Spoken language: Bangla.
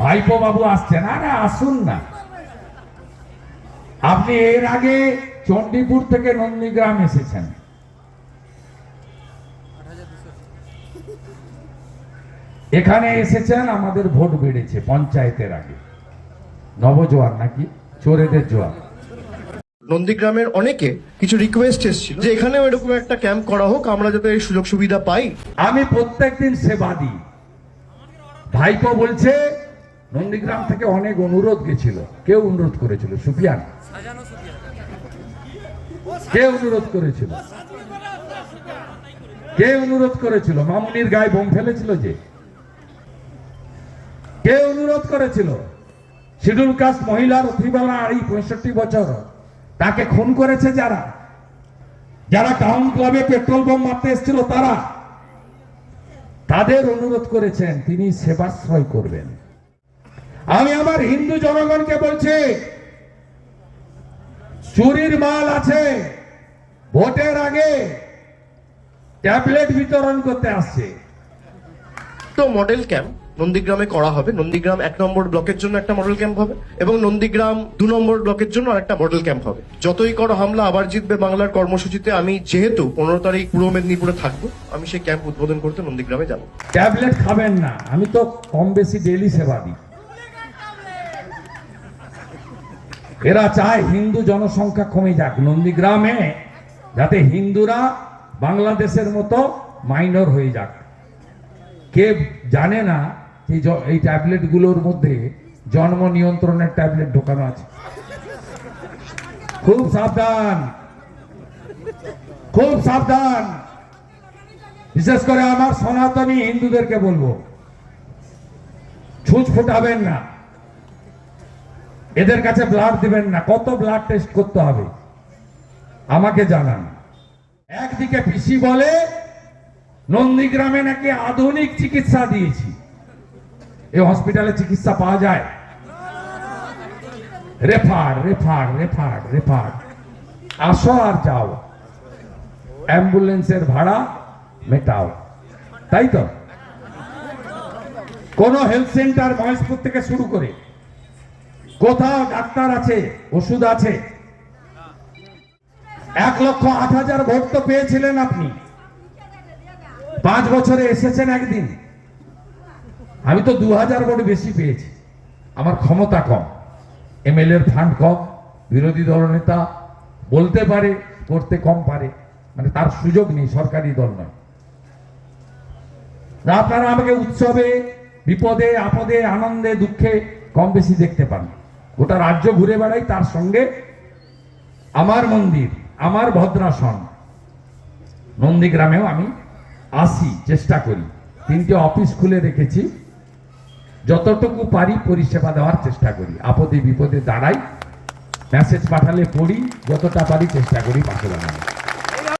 ভাইপো বাবু আসছেন আরে আসুন না। আপনি এর আগে চণ্ডীপুর থেকে নন্দীগ্রাম এসেছেন। এখানে এসেছেন আমাদের ভোট বেড়েছে পঞ্চায়েতের আগে। নবজোয়ার নাকি? চোরেদের জোয়ার নন্দীগ্রামের অনেকে কিছু রিকোয়েস্ট এসেছিল যে এখানেও এরকম একটা ক্যাম্প করা হোক আমরা যাতে এই সুযোগ সুবিধা পাই। আমি প্রত্যেকদিন সেবা দিই। ভাইপো বলছে নন্দীগ্রাম থেকে অনেক অনুরোধ গেছিল। কেউ অনুরোধ করেছিল, সুফিয়ান। কে অনুরোধ করেছিল? কে অনুরোধ করেছিল? মামুনির গায়ে বোম ফেলেছিল যে। কে অনুরোধ করেছিল? শিডিউল কাস্ট মহিলার অতিবেলা আড়াই পঁয়ষট্টি বছর। তাকে খুন করেছে যারা। যারা টাউন ক্লাবে পেট্রোল বোম মারতে এসেছিল তারা। তাদের অনুরোধ করেছেন, তিনি সেবাশ্রয় করবেন। আমি আমার হিন্দু জনগণকে বলছি চুরির মাল আছে ভোটের আগে ট্যাবলেট বিতরণ করতে আসছে। তো মডেল ক্যাম্প নন্দীগ্রামে করা হবে। নন্দীগ্রাম এক নম্বর ব্লকের জন্য একটা মডেল ক্যাম্প হবে এবং নন্দীগ্রাম দু নম্বর ব্লকের জন্য আরেকটা মডেল ক্যাম্প হবে। যতই করো হামলা আবার জিতবে বাংলার কর্মসূচিতে। আমি যেহেতু পনেরো তারিখ পূর্ব মেদিনীপুরে থাকব আমি সেই ক্যাম্প উদ্বোধন করতে নন্দীগ্রামে যাব। ট্যাবলেট খাবেন না। আমি তো কম বেশি ডেলি সেবা দিই। এরা চায় হিন্দু জনসংখ্যা কমে যাক। নন্দীগ্রামে যাতে হিন্দুরা বাংলাদেশের মতো মাইনর হয়ে যাক। কে জানে না যে এই ট্যাবলেটগুলোর মধ্যে জন্ম নিয়ন্ত্রণের ট্যাবলেট ঢোকানো আছে। খুব সাবধান। খুব সাবধান। বিশেষ করে আমার সনাতনী হিন্দুদেরকে বলব, ছুঁচ ফুটাবেন না। এদের কাছে ব্লাড দিবেন না, কত ব্লাড টেস্ট করতে হবে? আমাকে জানান। একদিকে পিসি বলে, নন্দীগ্রামে নাকি আধুনিক চিকিৎসা দিয়েছি। এই হসপিটালে চিকিৎসা পাওয়া যায়? রেফার রেফার রেফার রেফার আসো আর যাও। অ্যাম্বুলেন্সের ভাড়া মেটাও। তাই তো? কোন হেলথ সেন্টার মহেশপুর থেকে শুরু করে কোথাও ডাক্তার আছে, ওষুধ আছে। এক লক্ষ আট হাজার ভোট তো পেয়েছিলেন আপনি। পাঁচ বছরে এসেছেন একদিন। আমি তো দু হাজার ভোট বেশি পেয়েছি। আমার ক্ষমতা কম। এমএলএ এর ফান্ড কম, বিরোধী দলনেতা বলতে পারে, করতে কম পারে। মানে তার সুযোগ নেই, সরকারি দল নয়। আপনারা আমাকে উৎসবে, বিপদে, আপদে, আনন্দে, দুঃখে কম বেশি দেখতে পান। গোটা রাজ্য ঘুরে বেড়াই, তার সঙ্গে আমার মন্দির, আমার ভদ্রাসন। নন্দীগ্রামেও আমি আসি, চেষ্টা করি। তিনটে অফিস খুলে রেখেছি। যতটুকু পারি পরিষেবা দেওয়ার চেষ্টা করি। আপদে বিপদে দাঁড়াই মেসেজ পাঠালে পড়ি, যতটা পারি চেষ্টা করি পাশে দাঁড়ানো